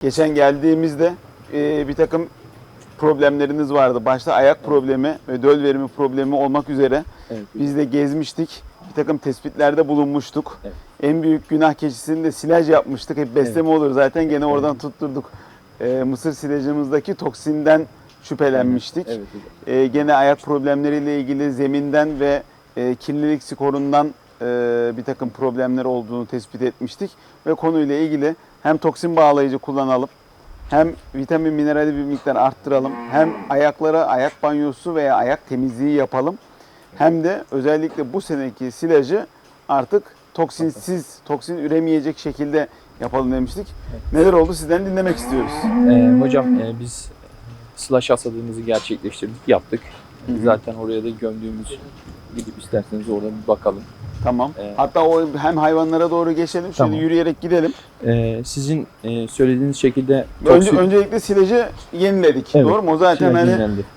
Geçen geldiğimizde e, bir takım problemleriniz vardı. Başta ayak problemi ve döl verimi problemi olmak üzere Evet. biz de gezmiştik. Bir takım tespitlerde bulunmuştuk. Evet. En büyük günah keçisini de silaj yapmıştık. Hep besleme olur zaten gene oradan tutturduk. E, mısır silajımızdaki toksinden şüphelenmiştik. Evet. hocam. E, gene ayak problemleriyle ilgili zeminden ve e, kirlilik skorundan e, bir takım problemler olduğunu tespit etmiştik. Ve konuyla ilgili hem toksin bağlayıcı kullanalım, hem vitamin minerali bir miktar arttıralım, hem ayaklara ayak banyosu veya ayak temizliği yapalım. Hem de özellikle bu seneki silajı artık toksinsiz, toksin üremeyecek şekilde yapalım demiştik. Neler oldu sizden dinlemek istiyoruz. Ee, hocam e, biz slash hasadımızı gerçekleştirdik, yaptık. Hı hı. Zaten oraya da gömdüğümüz gidip isterseniz orada bir bakalım. Tamam. Evet. Hatta o hem hayvanlara doğru geçelim, Tamam. yürüyerek gidelim. Ee, sizin e, söylediğiniz şekilde Önce, öncelikle silajı yeniledik. Evet, Doğru mu? O zaten hani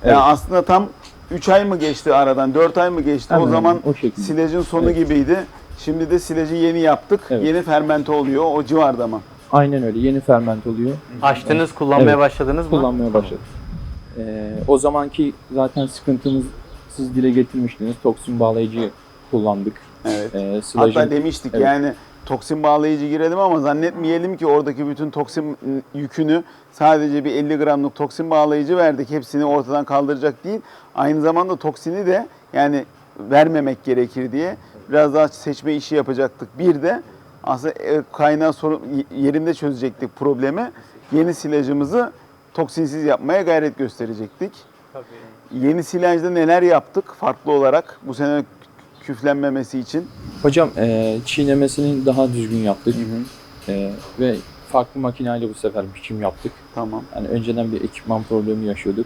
Evet. aslında tam 3 ay mı geçti aradan, 4 ay mı geçti? o Hemen zaman o şekilde. silajın sonu Evet. gibiydi. Şimdi de silajı yeni yaptık. Evet. Yeni fermente oluyor o civarda mı? Aynen öyle. Yeni ferment oluyor. Açtınız, kullanmaya Evet. başladınız mı? Kullanmaya başladık. Ee, o zamanki zaten sıkıntımız siz dile getirmiştiniz. Toksin bağlayıcı kullandık. Evet. Silajın- Hatta demiştik Evet. yani toksin bağlayıcı girelim ama zannetmeyelim ki oradaki bütün toksin yükünü sadece bir 50 gramlık toksin bağlayıcı verdik. Hepsini ortadan kaldıracak değil. Aynı zamanda toksini de yani vermemek gerekir diye biraz daha seçme işi yapacaktık. Bir de aslında e, kaynağı sorun yerinde çözecektik problemi. Yeni silajımızı toksinsiz yapmaya gayret gösterecektik. Yeni silajda neler yaptık farklı olarak bu sene küflenmemesi için? Hocam e, çiğnemesini daha düzgün yaptık. E, ve farklı makineyle bu sefer biçim yaptık. Tamam. Yani önceden bir ekipman problemi yaşıyorduk.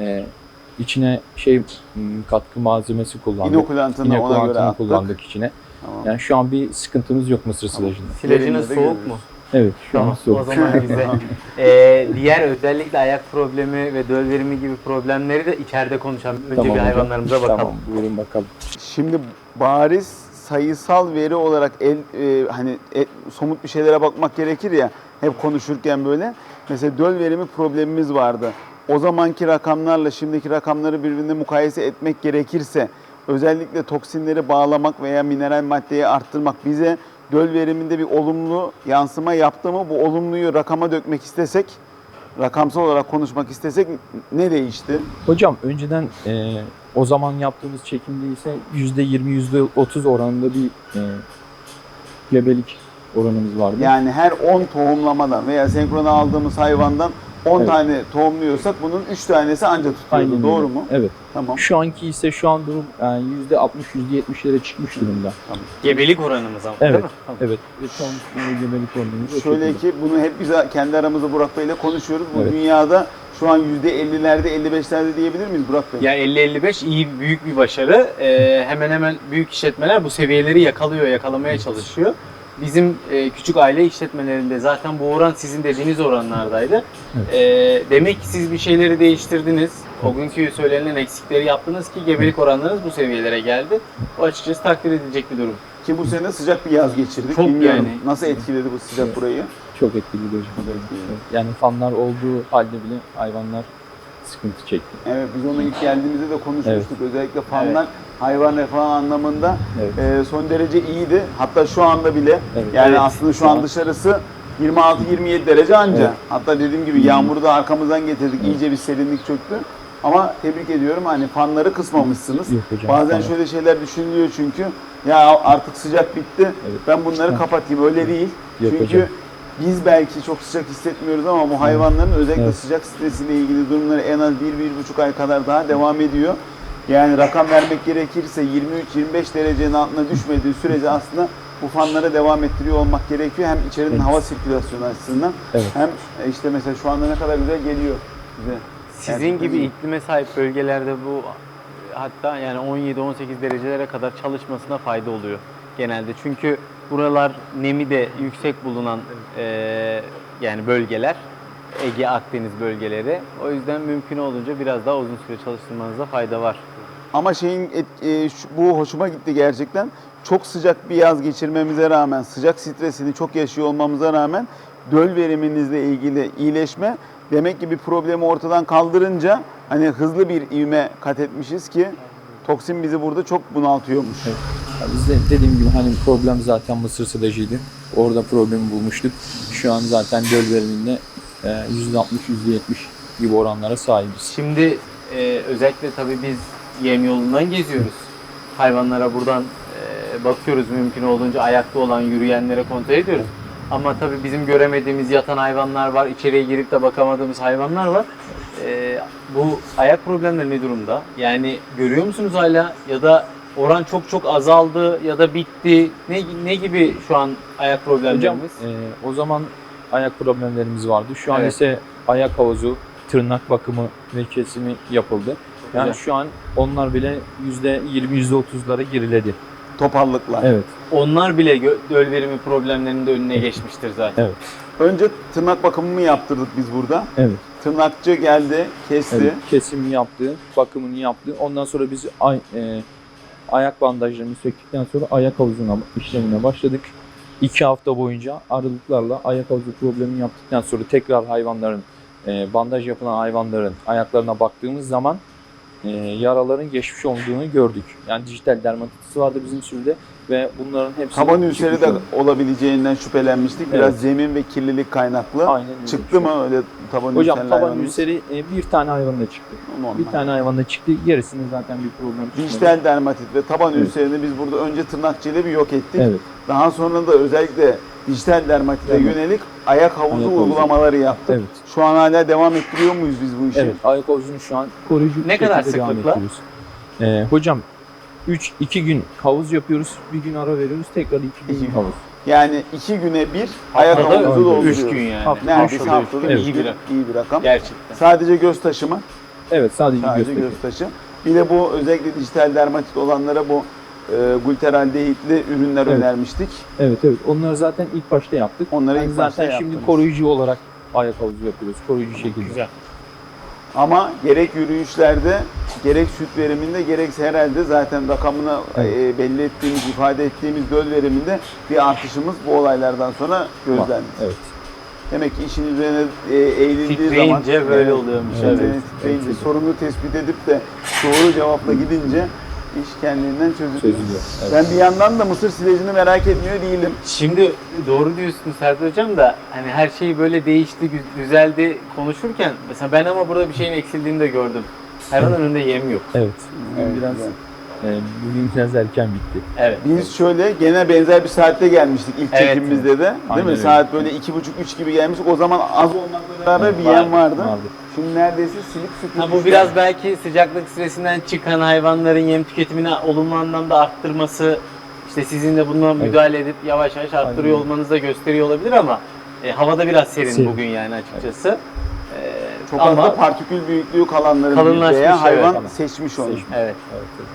E, içine şey katkı malzemesi kullandık. İnokulantını ona göre İnokulantını attık. kullandık içine. Tamam. Yani şu an bir sıkıntımız yok mısır silajında. Silajınız soğuk görüyoruz. mu? Evet şu an soğuk. O zaman güzel. Ee, diğer özellikle ayak problemi ve döl verimi gibi problemleri de içeride konuşalım. Önce Tamam bir hocam. hayvanlarımıza bakalım. Tamam buyurun bakalım. Şimdi bariz sayısal veri olarak el e, hani e, somut bir şeylere bakmak gerekir ya hep konuşurken böyle. Mesela döl verimi problemimiz vardı. O zamanki rakamlarla şimdiki rakamları birbirine mukayese etmek gerekirse özellikle toksinleri bağlamak veya mineral maddeyi arttırmak bize döl veriminde bir olumlu yansıma yaptı mı? Bu olumluyu rakama dökmek istesek, rakamsal olarak konuşmak istesek ne değişti? Hocam önceden e, o zaman yaptığımız çekimde ise %20 %30 oranında bir e, gebelik oranımız vardı. Yani her 10 tohumlamadan veya senkrona aldığımız hayvandan 10 Evet. tane tohumluyorsak bunun 3 tanesi anca tutuyordu. Aynen Doğru öyle. mu? Evet. Tamam. Şu anki ise şu an durum yani %60-%70'lere çıkmış durumda. Gebelik oranımız ama Evet. değil mi? Tamam. Evet. Ve gebelik oranımız Şöyle ki bunu hep biz kendi aramızda Burak Bey ile konuşuyoruz. Bu Evet. dünyada şu an %50'lerde 55'lerde diyebilir miyiz Burak Bey? Ya 50-55 iyi büyük bir başarı. Ee, hemen hemen büyük işletmeler bu seviyeleri yakalıyor, yakalamaya çalışıyor. Bizim e, küçük aile işletmelerinde zaten bu oran sizin dediğiniz oranlardaydı. Evet. Ee, demek ki siz bir şeyleri değiştirdiniz. O günkü söylenen eksikleri yaptınız ki gebelik oranlarınız bu seviyelere geldi. O açıkçası takdir edilecek bir durum. Ki bu sene sıcak bir yaz geçirdik. Çok Bilmiyorum yani. nasıl etkiledi bu sıcak burayı? Çok etkili hocam. Evet. Yani fanlar olduğu halde bile hayvanlar sıkıntı çekti. Evet biz onu ilk geldiğimizde de konuşmuştuk. Özellikle fanlar hayvan refahı anlamında Evet. e, son derece iyiydi. Hatta şu anda bile Evet. yani Evet. aslında şu an dışarısı 26-27 derece anca. Evet. Hatta dediğim gibi yağmuru da arkamızdan getirdik. İyice bir serinlik çöktü. Ama tebrik ediyorum hani fanları kısmamışsınız. Yok hocam, Bazen fanı- şöyle şeyler düşünülüyor çünkü ya artık sıcak bitti. Evet. Ben bunları kapatayım. Öyle değil. Yok çünkü hocam. Biz belki çok sıcak hissetmiyoruz ama bu hayvanların özellikle Evet. sıcak stresiyle ilgili durumları en az 1-1,5 ay kadar daha devam ediyor. Yani rakam vermek gerekirse 23-25 derecenin altına düşmediği sürece aslında bu fanlara devam ettiriyor olmak gerekiyor. Hem içerinin Evet. hava sirkülasyonu açısından Evet. hem işte mesela şu anda ne kadar güzel geliyor bize. Sizin Yani gibi iklime sahip bölgelerde bu hatta yani 17-18 derecelere kadar çalışmasına fayda oluyor genelde. Çünkü buralar nemi de yüksek bulunan eee, yani bölgeler. Ege, Akdeniz bölgeleri. O yüzden mümkün olduğunca biraz daha uzun süre çalıştırmanıza fayda var. Ama şeyin et- e, bu hoşuma gitti gerçekten. Çok sıcak bir yaz geçirmemize rağmen, sıcak stresini çok yaşıyor olmamıza rağmen döl veriminizle ilgili iyileşme demek ki bir problemi ortadan kaldırınca hani hızlı bir ivme kat etmişiz ki toksin bizi burada çok bunaltıyormuş. Evet. Ya biz de dediğim gibi hani problem zaten mısır silajıydı. Orada problemi bulmuştuk. Şu an zaten göl veriminde e, %60-%70 gibi oranlara sahibiz. Şimdi e, özellikle tabii biz yem yolundan geziyoruz. Hayvanlara buradan e, bakıyoruz mümkün olduğunca ayakta olan yürüyenlere kontrol ediyoruz. Ama tabii bizim göremediğimiz yatan hayvanlar var, içeriye girip de bakamadığımız hayvanlar var. E, bu ayak problemleri ne durumda? Yani görüyor musunuz hala ya da oran çok çok azaldı ya da bitti? Ne ne gibi şu an ayak Hocam problemlerimiz? e, o zaman ayak problemlerimiz vardı. Şu an Evet. ise ayak havuzu, tırnak bakımı ve kesimi yapıldı. Yani Güzel. şu an onlar bile %20-%30'lara giriledi. Topallıklar. Evet. Onlar bile gö- döl verimi problemlerinin de önüne geçmiştir zaten. Evet. Önce tırnak bakımını yaptırdık biz burada. Evet. Tırnakçı geldi, kesti. Evet, kesimini yaptı, bakımını yaptı. Ondan sonra biz ay, e, ayak bandajlarını söktükten sonra ayak havuzuna işlemine başladık. İki hafta boyunca aralıklarla ayak havuzu problemini yaptıktan sonra tekrar hayvanların, e, bandaj yapılan hayvanların ayaklarına baktığımız zaman e, yaraların geçmiş olduğunu gördük. Yani dijital dermatitis vardı bizim sürüde ve bunların hepsi Taban ülseri de olabileceğinden şüphelenmiştik. Biraz Evet. zemin ve kirlilik kaynaklı. Aynen öyle. Çıktı mı öyle taban Hocam ülserli taban hayvanımız? ülseri e, bir tane hayvanda çıktı. Normal. Bir tane hayvanda çıktı. Gerisinde zaten bir problem çıkmadı. Dijital dermatit ve taban Evet. ülserini biz burada önce tırnakçıyla bir yok ettik. Evet. Daha sonra da özellikle dijital dermatite Evet. yönelik ayak havuzu Ayak uygulamaları yaptık. Evet. Şu an hala devam ettiriyor muyuz biz bu işi? Evet, ayak havuzunu şu an koruyucu Ne kadar sıklıkla? ettiriyoruz. Ee, hocam 3 2 gün havuz yapıyoruz. Bir gün ara veriyoruz. Tekrar 2 gün İki gün. havuz. Yani iki güne bir ayak Haftada havuzu dolduruyoruz. Üç gün yani. Haftada Neredeyse üç haftada üç İyi bir rakam. İyi bir rakam. Gerçekten. Sadece göz taşı mı? Evet, sadece, Sadece göz göz taşı. Bir de bu özellikle dijital dermatit olanlara bu e, gluteraldehitli ürünler Evet. önermiştik. Evet, evet. Onları zaten ilk başta yaptık. Onları Yani ilk başta zaten şimdi yaptınız. koruyucu olarak ayak havuzu yapıyoruz. Koruyucu şekilde. Güzel. Ama gerek yürüyüşlerde, gerek süt veriminde, gerekse herhalde zaten rakamını Evet. e, belli ettiğimiz, ifade ettiğimiz döl veriminde bir artışımız bu olaylardan sonra gözlendi. Evet. Demek ki işin üzerine e, eğildiği zaman... Titreyince böyle oluyormuş. Evet. Evet. Titreyince, Evet. sorunu tespit edip de doğru cevapla gidince iş kendiliğinden çözülüyor. Çözülüyor. Evet. Ben bir yandan da mısır silajını merak etmiyor değilim. Şimdi doğru diyorsun Serdar Hocam da hani her şey böyle değişti, düzeldi konuşurken mesela ben ama burada bir şeyin eksildiğini de gördüm. Hayvanın önünde yem yok. Evet. Evet, biraz güzel. E, bugün biraz erken bitti. Evet. Biz şöyle gene benzer bir saatte gelmiştik ilk Evet. çekimimizde de. Değil Aynen mi? öyle. Saat böyle iki buçuk üç gibi gelmiştik. O zaman az olmakla beraber Evet, bir yem vardı. Vardı. Şimdi neredeyse silip süpürmüşler. Ha, bu biraz belki sıcaklık stresinden çıkan hayvanların yem tüketimini olumlu anlamda arttırması, işte sizin de buna müdahale edip yavaş yavaş arttırıyor Aynen. olmanızı da gösteriyor olabilir ama e, havada biraz serin, Serin. bugün yani açıkçası. E, Çok ama az da partikül büyüklüğü kalanların Kalınlaşmış, hayvan evet. seçmiş onu. Seçmiş. evet. Evet. evet.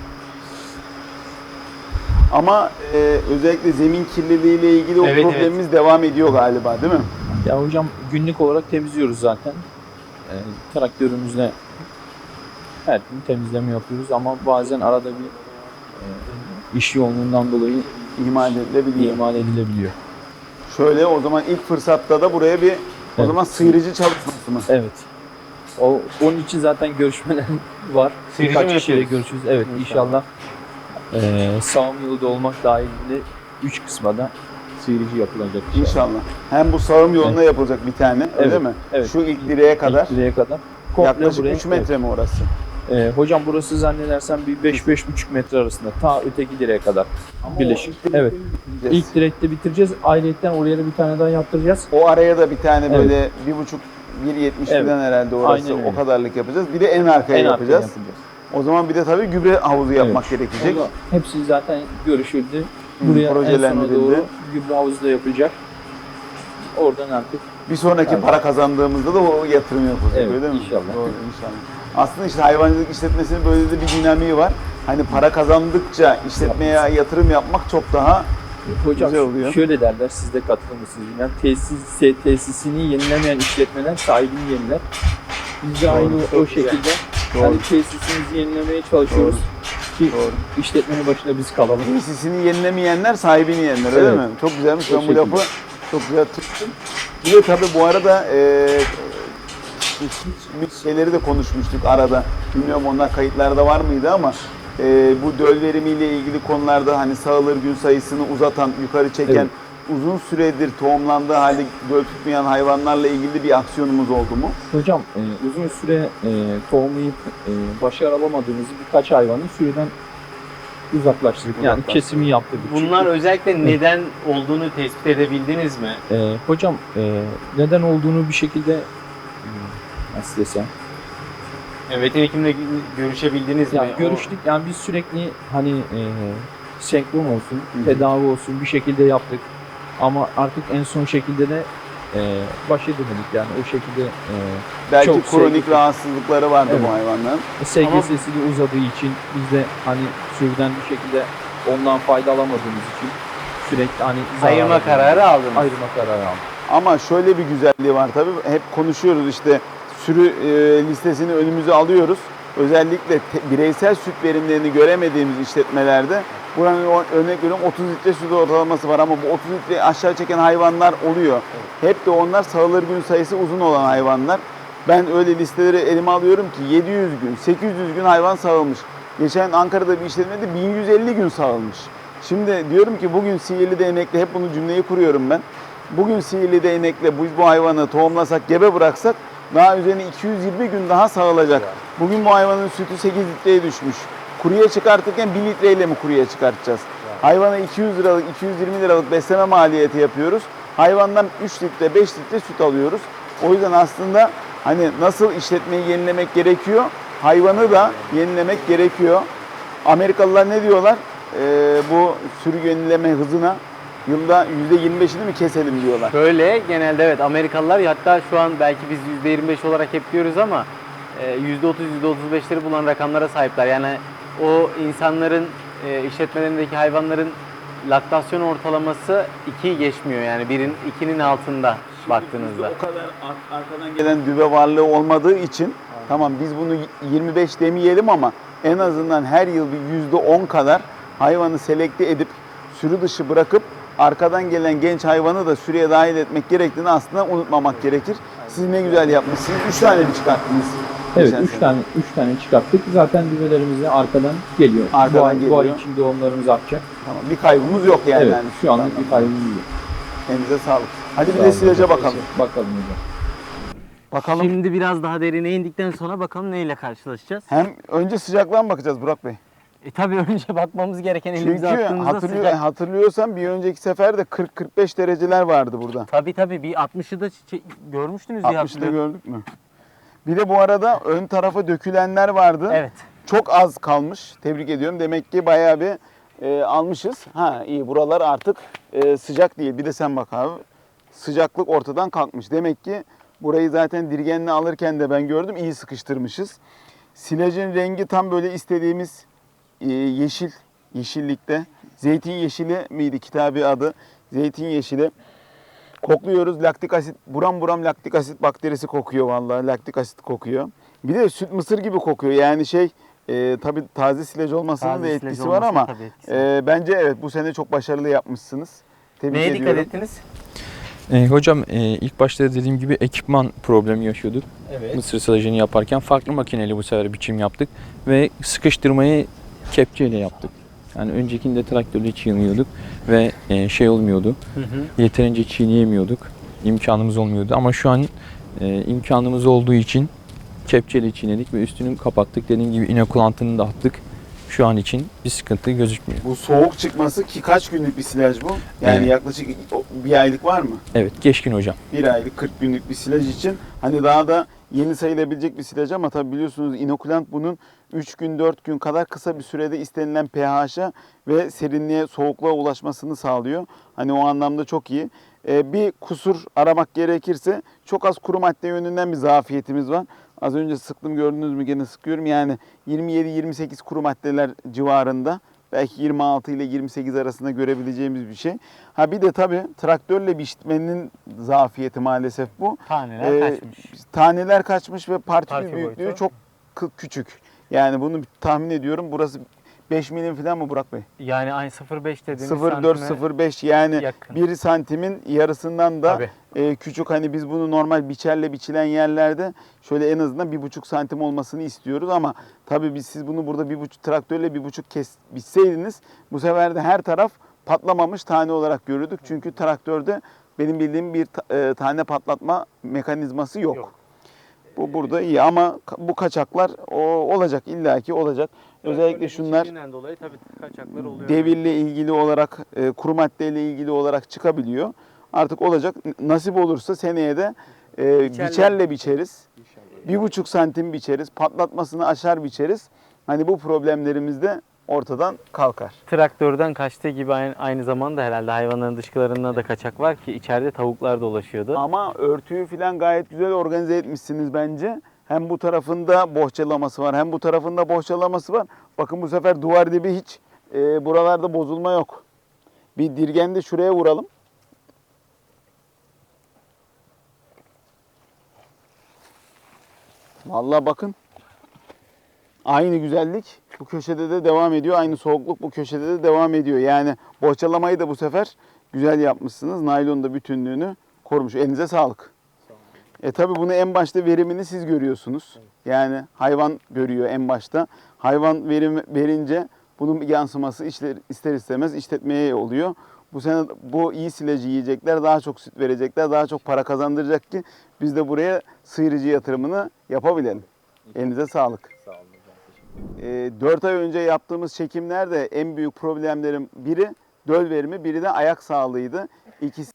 Ama e, özellikle zemin kirliliği ile ilgili o Evet, problemimiz devam ediyor galiba değil mi? Ya hocam günlük olarak temizliyoruz zaten. Ee, traktörümüzle her gün temizleme yapıyoruz ama bazen arada bir e, iş yoğunluğundan dolayı İhmal edilebiliyor. ihmal edilebiliyor. Şöyle o zaman ilk fırsatta da buraya bir o Evet. zaman sıyırıcı çalışması mı? Evet. O onun için zaten görüşmeler var. Sıyırıcı mı Birkaç kişiyle yapıyoruz? görüşürüz. Evet inşallah e, sağım olmak dahilinde 3 kısma da sıyırıcı yapılacak. İnşallah. Hem bu sağım yoluna yapılacak bir tane öyle Evet, mi? evet. Şu ilk direğe kadar. İlk direğe kadar. Komple Yaklaşık buraya- 3 metre mi orası? Ee, hocam burası zannedersem bir 5-5,5 metre arasında. Ta öteki direğe kadar. Birleşik. Evet. İlk direkte bitireceğiz. Ayrıyetten oraya da bir tane daha yaptıracağız. O araya da bir tane Evet. böyle bir buçuk 1.70'den herhalde orası. Aynen öyle. O kadarlık yapacağız. Bir de en arkaya En arkaya yapacağız. yapacağız. O zaman bir de tabii gübre havuzu yapmak gerekecek. Onda hepsi zaten görüşüldü. Buraya en sona projelendirildi. doğru gübre havuzu da yapılacak. Oradan artık Bir sonraki para kazandığımızda da o yatırım yapılacak Evet, öyle mi? inşallah. Doğru inşallah. Aslında işte hayvancılık işletmesinin böyle de bir dinamiği var. Hani para kazandıkça işletmeye yatırım yapmak çok daha hocam Güzel oluyor. şöyle derler siz de katılır mısınız bilmem. Tesis, tesisini yenilemeyen işletmeler sahibini yeniler. Biz de aynı o şekilde Doğru. yani tesisimizi yenilemeye çalışıyoruz. Ki Doğru. işletmenin başında biz kalalım. tesisini yenilemeyenler sahibini yenler öyle Evet. mi? Çok güzelmiş. O Ben bu lafı çok güzel tuttum. Bir de tabii bu arada e, hiç bir şeyleri de konuşmuştuk arada. Bilmiyorum onlar kayıtlarda var mıydı ama e, bu döl verimiyle ilgili konularda hani sağılır gün sayısını uzatan, yukarı çeken Evet. Uzun süredir tohumlandığı halde göl tutmayan hayvanlarla ilgili bir aksiyonumuz oldu mu? Hocam e, uzun süre e, tohumlayıp e, başaramadığımız birkaç hayvanı süreden uzaklaştırdık. Yani Uzaklaştırdık. kesimi yaptırdık. Bunlar özellikle neden olduğunu tespit edebildiniz mi? E, hocam e, neden olduğunu bir şekilde nasıl desem Yani veteriner hekimle görüşebildiniz yani mi? görüştük yani biz sürekli hani e, senkron olsun, Hı hı. tedavi olsun bir şekilde yaptık. Ama artık en son şekilde de e, baş edemedik yani o şekilde e, Belki Çok kronik sevdik. rahatsızlıkları vardı Evet. bu hayvanların. SGS'si de uzadığı için biz de hani sürüden bir şekilde ondan fayda alamadığımız için sürekli hani Ayırma kararı aldınız. ayırma kararı aldık. Ama şöyle bir güzelliği var tabii. Hep konuşuyoruz işte sürü e, listesini önümüze alıyoruz. Özellikle te- bireysel süt verimlerini göremediğimiz işletmelerde buranın örnek veriyorum 30 litre süt ortalaması var ama bu 30 litre aşağı çeken hayvanlar oluyor. Hep de onlar sağılır gün sayısı uzun olan hayvanlar. Ben öyle listeleri elime alıyorum ki 700 gün, 800 gün hayvan sağılmış. Geçen Ankara'da bir işletmede 1150 gün sağılmış. Şimdi diyorum ki bugün sihirli değnekle hep bunu cümleyi kuruyorum ben. Bugün sihirli değnekle bu, bu hayvanı tohumlasak, gebe bıraksak daha üzerine 220 gün daha sağılacak. Bugün bu hayvanın sütü 8 litreye düşmüş. Kuruya çıkartırken 1 litreyle mi kuruya çıkartacağız? Hayvana 200 liralık, 220 liralık besleme maliyeti yapıyoruz. Hayvandan 3 litre, 5 litre süt alıyoruz. O yüzden aslında hani nasıl işletmeyi yenilemek gerekiyor, hayvanı da yenilemek gerekiyor. Amerikalılar ne diyorlar? Ee, bu sürü yenileme hızına yılda %25'ini mi keselim diyorlar. Şöyle genelde evet Amerikalılar hatta şu an belki biz %25 olarak hep diyoruz ama e, %30 %35'leri bulan rakamlara sahipler. Yani o insanların e, işletmelerindeki hayvanların laktasyon ortalaması 2'yi geçmiyor. Yani birin 2'nin altında baktığınızda. O kadar ar- arkadan gelen düve varlığı olmadığı için tamam biz bunu 25 demeyelim ama en azından her yıl bir %10 kadar hayvanı selekte edip sürü dışı bırakıp arkadan gelen genç hayvanı da sürüye dahil etmek gerektiğini aslında unutmamak gerekir. Siz ne güzel yapmışsınız. 3 tane mi çıkarttınız? Evet geçen 3 sene? tane 3 tane çıkarttık. Zaten düvelerimiz de arkadan geliyor. Arkadan bu, ay, bu ay geliyor. için doğumlarımız artacak. Tamam, bir kaybımız yok yani. evet Yani şu anlık bir kaybımız yok. Elinize sağlık. Hadi bir de silaca bakalım. Bakalım hocam. Bakalım. Şimdi biraz daha derine indikten sonra bakalım neyle karşılaşacağız. Hem önce sıcaklığa mı bakacağız Burak Bey? E tabii önce bakmamız gereken elimize Çünkü attığımızda hatırlıyor, sıcak. hatırlıyorsan bir önceki sefer de 40-45 dereceler vardı burada. Tabii tabii bir 60'ı da çi- görmüştünüz diye 60'ı da hatırlıyorum. gördük mü? Bir de bu arada ön tarafa dökülenler vardı. Evet. Çok az kalmış. Tebrik ediyorum. Demek ki bayağı bir e, almışız. Ha iyi buralar artık e, sıcak değil. Bir de sen bak abi. Sıcaklık ortadan kalkmış. Demek ki burayı zaten dirgenle alırken de ben gördüm. iyi sıkıştırmışız. Silajın rengi tam böyle istediğimiz e, yeşil. Yeşillikte. Zeytin yeşili miydi kitabı adı? Zeytin yeşili. Kokluyoruz laktik asit, buram buram laktik asit bakterisi kokuyor vallahi laktik asit kokuyor. Bir de süt mısır gibi kokuyor yani şey e, tabii taze silaj olmasının Taze da silaj etkisi var olmasının ama etkisi e, bence evet bu sene çok başarılı yapmışsınız. Tebrik Neye ediyorum. dikkat ettiniz? E, hocam e, ilk başta dediğim gibi ekipman problemi yaşıyorduk. Evet. Mısır silajını yaparken farklı makineyle bu sefer biçim yaptık ve sıkıştırmayı kepçeyle yaptık. Yani öncekinde traktörle çiğniyorduk ve e, şey olmuyordu. Hı hı. Yeterince çiğneyemiyorduk. İmkanımız olmuyordu ama şu an e, imkanımız olduğu için kepçeyle çiğnedik ve üstünü kapattık. Dediğim gibi inokulantını da attık. Şu an için bir sıkıntı gözükmüyor. Bu soğuk çıkması ki kaç günlük bir silaj bu? Yani Evet. yaklaşık bir aylık var mı? Evet, geçkin hocam. Bir aylık 40 günlük bir silaj için hani daha da yeni sayılabilecek bir silaj ama tabi biliyorsunuz inokulant bunun 3 gün 4 gün kadar kısa bir sürede istenilen pH'a ve serinliğe soğukluğa ulaşmasını sağlıyor. Hani o anlamda çok iyi. Ee, bir kusur aramak gerekirse çok az kuru madde yönünden bir zafiyetimiz var. Az önce sıktım gördünüz mü gene sıkıyorum yani 27-28 kuru maddeler civarında belki 26 ile 28 arasında görebileceğimiz bir şey. Ha bir de tabii traktörle biçmenin zafiyeti maalesef bu. Taneler Ee, kaçmış. Taneler kaçmış ve partikül Parti büyüklüğü boyutu. çok küçük. Yani bunu tahmin ediyorum burası 5 milim falan mı Burak Bey? Yani aynı 0.5 dediğimiz 0.4 santime 0.5 yani yakın. 1 santimin yarısından da Tabii. e, küçük hani biz bunu normal biçerle biçilen yerlerde şöyle en azından bir buçuk santim olmasını istiyoruz ama tabii biz siz bunu burada bir buçuk traktörle bir buçuk kes biçseydiniz bu sefer de her taraf patlamamış tane olarak görürdük. Çünkü traktörde benim bildiğim bir ta- e, tane patlatma mekanizması yok. Yok. Bu burada iyi ama bu kaçaklar o olacak illaki olacak. Özellikle şunlar dolayı tabii kaçaklar oluyor. devirle ilgili olarak, e, kuru maddeyle ilgili olarak çıkabiliyor. Artık olacak. Nasip olursa seneye de e, Biçerle. biçerle biçeriz. Bir buçuk santim biçeriz. Patlatmasını aşar biçeriz. Hani bu problemlerimiz de ortadan kalkar. Traktörden kaçtığı gibi aynı, aynı zamanda herhalde hayvanların dışkılarında da kaçak var ki içeride tavuklar dolaşıyordu. Ama örtüyü falan gayet güzel organize etmişsiniz bence. Hem bu tarafında bohçalaması var hem bu tarafında bohçalaması var. Bakın bu sefer duvar dibi hiç e, buralarda bozulma yok. Bir dirgen de şuraya vuralım. Vallahi bakın. Aynı güzellik bu köşede de devam ediyor. Aynı soğukluk bu köşede de devam ediyor. Yani bohçalamayı da bu sefer güzel yapmışsınız. Naylon da bütünlüğünü korumuş. Elinize sağlık. E tabi bunu en başta verimini siz görüyorsunuz. Yani hayvan görüyor en başta. Hayvan verim verince bunun yansıması işler, ister istemez işletmeye oluyor. Bu sene bu iyi silajı yiyecekler, daha çok süt verecekler, daha çok para kazandıracak ki biz de buraya sıyırıcı yatırımını yapabilelim. Elinize sağlık. Sağ olun hocam. 4 ay önce yaptığımız çekimlerde en büyük problemlerin biri döl verimi, biri de ayak sağlığıydı. İkisi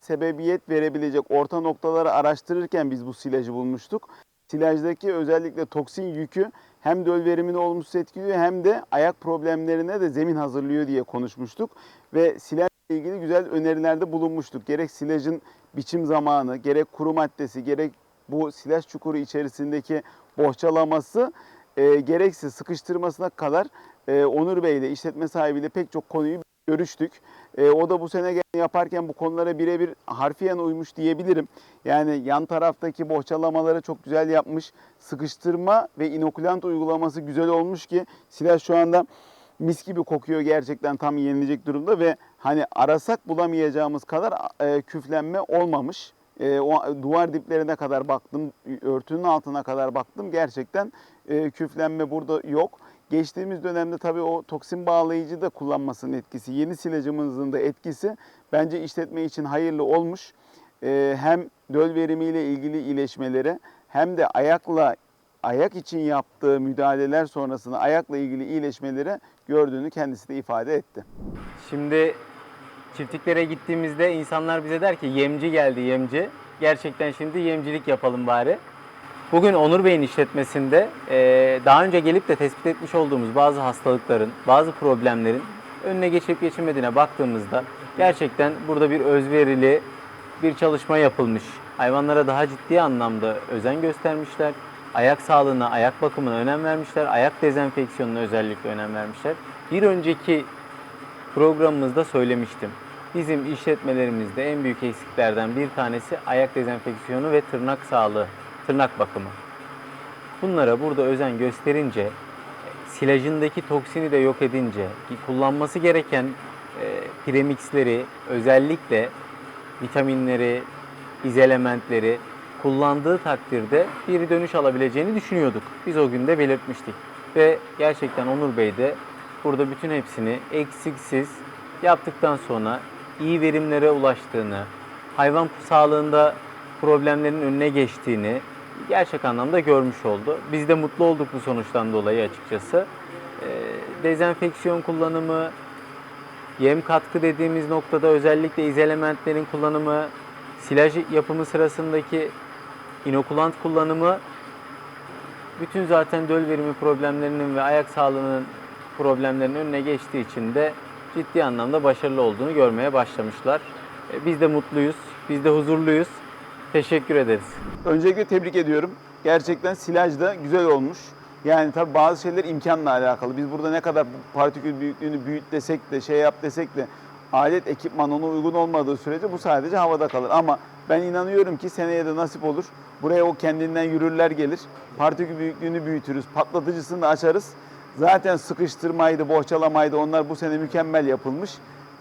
sebebiyet verebilecek orta noktaları araştırırken biz bu silajı bulmuştuk. Silajdaki özellikle toksin yükü hem döl verimini olumsuz etkiliyor hem de ayak problemlerine de zemin hazırlıyor diye konuşmuştuk. Ve silajla ilgili güzel önerilerde bulunmuştuk. Gerek silajın biçim zamanı, gerek kuru maddesi, gerek bu silaj çukuru içerisindeki bohçalaması e, gerekse sıkıştırmasına kadar e, Onur Bey ile işletme sahibiyle pek çok konuyu görüştük. E, o da bu sene yaparken bu konulara birebir harfiyen uymuş diyebilirim. Yani yan taraftaki bohçalamaları çok güzel yapmış. Sıkıştırma ve inokulant uygulaması güzel olmuş ki silaj şu anda mis gibi kokuyor gerçekten tam yenilecek durumda ve hani arasak bulamayacağımız kadar e, küflenme olmamış. E, o duvar diplerine kadar baktım, örtünün altına kadar baktım. Gerçekten e, küflenme burada yok. Geçtiğimiz dönemde tabii o toksin bağlayıcı da kullanmasının etkisi, yeni silajımızın da etkisi bence işletme için hayırlı olmuş. E, hem döl verimiyle ilgili iyileşmelere hem de ayakla ayak için yaptığı müdahaleler sonrasında ayakla ilgili iyileşmelere gördüğünü kendisi de ifade etti. Şimdi çiftliklere gittiğimizde insanlar bize der ki yemci geldi yemci. Gerçekten şimdi yemcilik yapalım bari. Bugün Onur Bey'in işletmesinde eee, daha önce gelip de tespit etmiş olduğumuz bazı hastalıkların, bazı problemlerin önüne geçip geçilmediğine baktığımızda gerçekten burada bir özverili bir çalışma yapılmış. Hayvanlara daha ciddi anlamda özen göstermişler. Ayak sağlığına, ayak bakımına önem vermişler. Ayak dezenfeksiyonuna özellikle önem vermişler. Bir önceki programımızda söylemiştim. Bizim işletmelerimizde en büyük eksiklerden bir tanesi ayak dezenfeksiyonu ve tırnak sağlığı, tırnak bakımı. Bunlara burada özen gösterince, silajındaki toksini de yok edince, kullanması gereken e, premixleri, özellikle vitaminleri, izelementleri kullandığı takdirde bir dönüş alabileceğini düşünüyorduk. Biz o gün de belirtmiştik. Ve gerçekten Onur Bey de burada bütün hepsini eksiksiz yaptıktan sonra iyi verimlere ulaştığını, hayvan sağlığında problemlerin önüne geçtiğini gerçek anlamda görmüş oldu. Biz de mutlu olduk bu sonuçtan dolayı açıkçası. Ee, dezenfeksiyon kullanımı, yem katkı dediğimiz noktada özellikle izelementlerin kullanımı, silaj yapımı sırasındaki inokulant kullanımı bütün zaten döl verimi problemlerinin ve ayak sağlığının problemlerinin önüne geçtiği için de ciddi anlamda başarılı olduğunu görmeye başlamışlar. E, Biz de mutluyuz, biz de huzurluyuz. Teşekkür ederiz. Öncelikle tebrik ediyorum. Gerçekten silaj da güzel olmuş. Yani tabii bazı şeyler imkanla alakalı. Biz burada ne kadar partikül büyüklüğünü büyüt desek de şey yap desek de alet ekipman ona uygun olmadığı sürece bu sadece havada kalır. Ama ben inanıyorum ki seneye de nasip olur. Buraya o kendinden yürürler gelir. Partikül büyüklüğünü büyütürüz. Patlatıcısını da açarız. Zaten sıkıştırmaydı, bohçalamaydı onlar bu sene mükemmel yapılmış.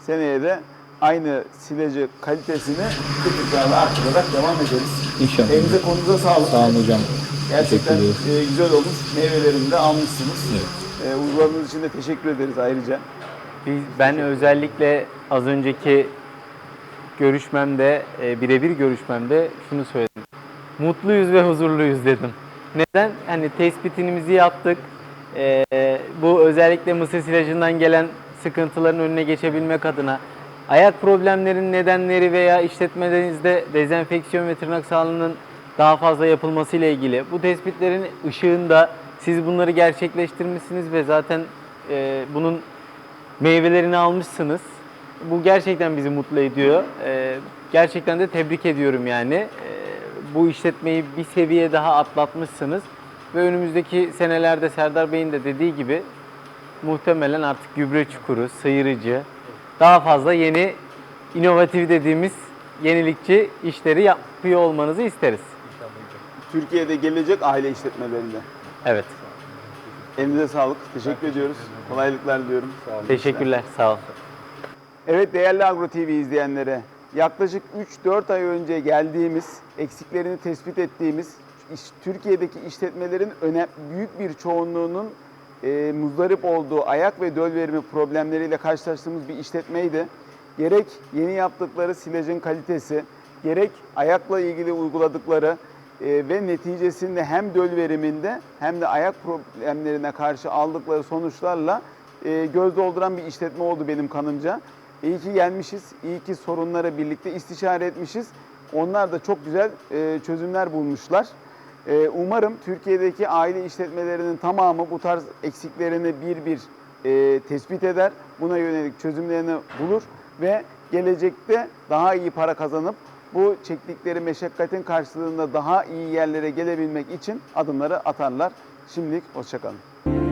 Seneye de aynı sileci kalitesini tıklıklarla arttırarak devam ederiz. İnşallah. Elinize konuza sağlık. Sağ olun hocam. Gerçekten Teşekkür e, güzel olmuş. Meyvelerini de almışsınız. Evet. E, uyguladığınız için de teşekkür ederiz ayrıca. Biz, ben özellikle az önceki görüşmemde, e, birebir görüşmemde şunu söyledim. Mutluyuz ve huzurluyuz dedim. Neden? Hani tespitimizi yaptık. E, bu özellikle mısır silajından gelen sıkıntıların önüne geçebilmek adına ayak problemlerinin nedenleri veya işletmelerinizde dezenfeksiyon ve tırnak sağlığının daha fazla yapılması ile ilgili bu tespitlerin ışığında siz bunları gerçekleştirmişsiniz ve zaten e, bunun meyvelerini almışsınız. Bu gerçekten bizi mutlu ediyor. Ee, gerçekten de tebrik ediyorum yani. Ee, bu işletmeyi bir seviye daha atlatmışsınız. Ve önümüzdeki senelerde Serdar Bey'in de dediği gibi muhtemelen artık gübre çukuru, sıyırıcı, daha fazla yeni inovatif dediğimiz yenilikçi işleri yapıyor olmanızı isteriz. Türkiye'de gelecek aile işletmelerinde. Evet. Elinize sağlık. Teşekkür ediyoruz. Kolaylıklar diliyorum. Teşekkürler. Sağ olun. Evet değerli Agro TV izleyenlere yaklaşık 3-4 ay önce geldiğimiz, eksiklerini tespit ettiğimiz iş- Türkiye'deki işletmelerin önem, büyük bir çoğunluğunun e, muzdarip olduğu ayak ve döl verimi problemleriyle karşılaştığımız bir işletmeydi. Gerek yeni yaptıkları silajın kalitesi, gerek ayakla ilgili uyguladıkları e, ve neticesinde hem döl veriminde hem de ayak problemlerine karşı aldıkları sonuçlarla e, göz dolduran bir işletme oldu benim kanımca. İyi ki gelmişiz, iyi ki sorunları birlikte istişare etmişiz. Onlar da çok güzel e, çözümler bulmuşlar. E, umarım Türkiye'deki aile işletmelerinin tamamı bu tarz eksiklerini bir bir e, tespit eder. Buna yönelik çözümlerini bulur ve gelecekte daha iyi para kazanıp bu çektikleri meşakkatin karşılığında daha iyi yerlere gelebilmek için adımları atarlar. Şimdilik hoşçakalın.